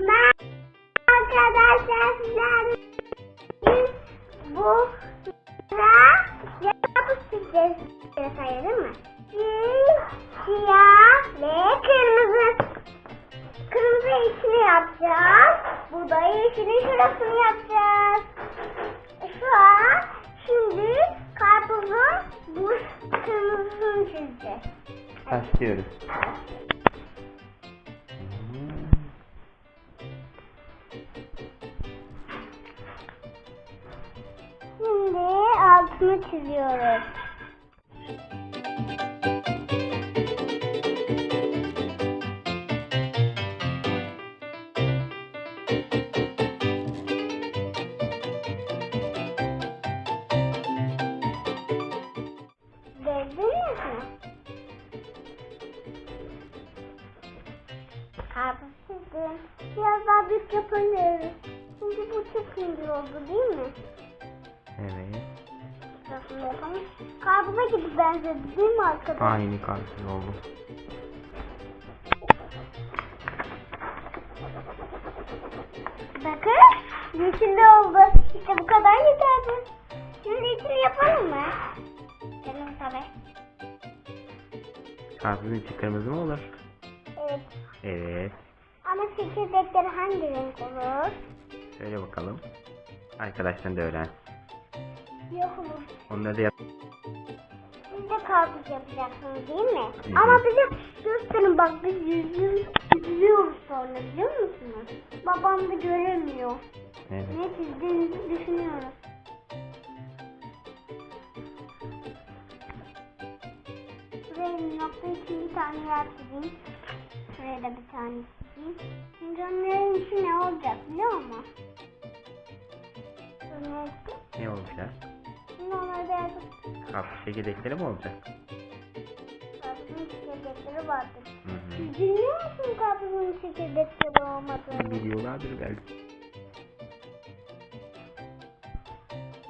Ben arkadaşlar sizlerle bu sıra yapıştıracağız. Sayalım mı? Siyah, siyah ve kırmızı. Kırmızı içini yapacağız. Bu da yeşilin şurasını yapacağız. Şu an şimdi karpuzun bu kırmızısını çizeceğiz. Başlıyoruz. Altını çiziyoruz. Gördünüz mü? Karpuz çizdim. Biraz daha büyük yapabiliriz. Çünkü bu çok oldu değil mi? Evet. Şurasını yapalım. Karpuza gibi benzedi değil mi arkadaşlar? Aynı karpuz oldu. Bakın yeşilli oldu. İşte bu kadar yeterli. Şimdi içini yapalım mı? Canım tabii. Karpuzun içi kırmızı mı olur? Evet. Evet. Ama çekirdekleri hangi renk olur? Söyle bakalım. Arkadaşlar da öğren. Yok olur. Onları da yap. Siz de karpuz yapacaksınız değil mi? Hı hı. Ama bize gösterin bak biz yüzüyoruz, yüzüyoruz sonra biliyor musunuz? Babam da göremiyor. Evet. Ne çizdiğinizi düşünüyoruz. Şuraya bir nokta için bir tane yer çizeyim. Şuraya da bir tane çizeyim. Şimdi onların içi ne olacak biliyor musun? Şunun içi. Ne olacak? Karpuz çekirdekleri mi olacak? karpuzun çekirdekleri vardır. Hı hı. Siz biliyor musun karpuzun çekirdekleri olmadığını? Biliyorlardır belki.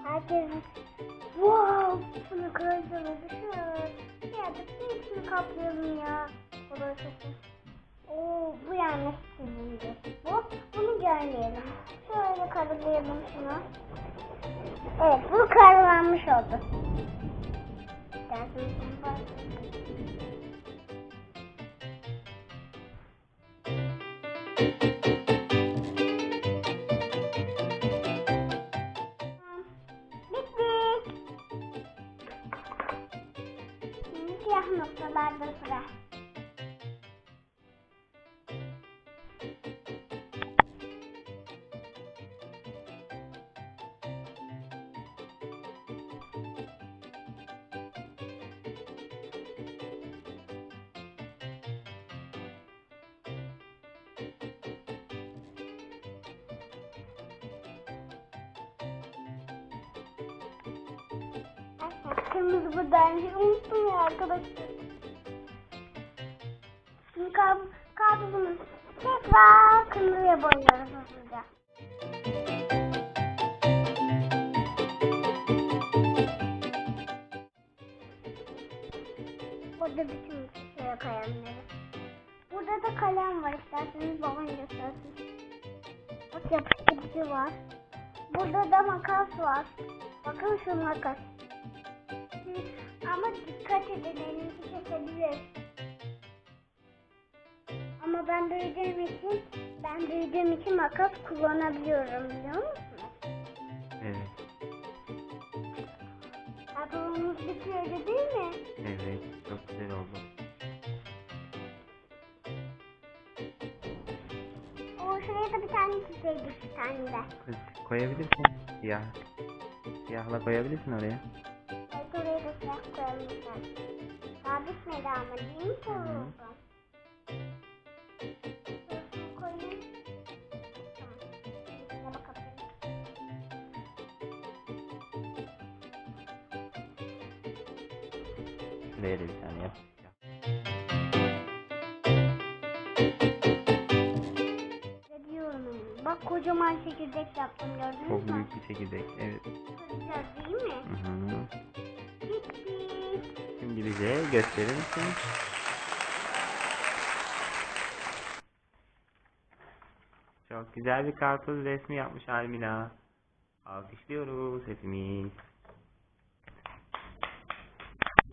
Herkesin wow bunu kırıldığını düşün. Ya da içini kaplayalım ya. O da çok iyi. Oo bu yanlış çizildi. Bu bunu görmeyelim. Şöyle karalayalım şunu. Evet bu karalanmış oldu. Siyah noktalarda sıra. Kırmızı buradaymış. Unuttum ya arkadaşlar. Şimdi kar, karpuzunu tekrar kırmızıya boyuyoruz hızlıca. Burada bütün şişeye kalemleri. Burada da kalem var isterseniz babam göstersin. Bak yapıştırıcı var. Burada da makas var. Bakın şu makas. Ama dikkat edin elinizi kesebilir. Ama ben büyüdüğüm için ben büyüdüğüm için makas kullanabiliyorum biliyor musunuz? Evet. Ablamız bitiyor değil mi? Evet. Çok güzel oldu. O şuraya da bir tane çizeydik bir tane de. Kız koyabilirsin. Siyah. Siyahla koyabilirsin oraya. Lütfen. Daha bitmedi ama değil mi soruldu? Şurasını koyayım. Tamam. Şuraya da bir yani? Bak kocaman çekirdek yaptım gördünüz Çok mü? büyük bir çekirdek. Evet. Güzel değil mi? Hı hı. İngilizce gösterir misin? Çok güzel bir karpuz resmi yapmış Almina. Alkışlıyoruz hepimiz.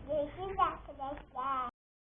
Görüşürüz arkadaşlar.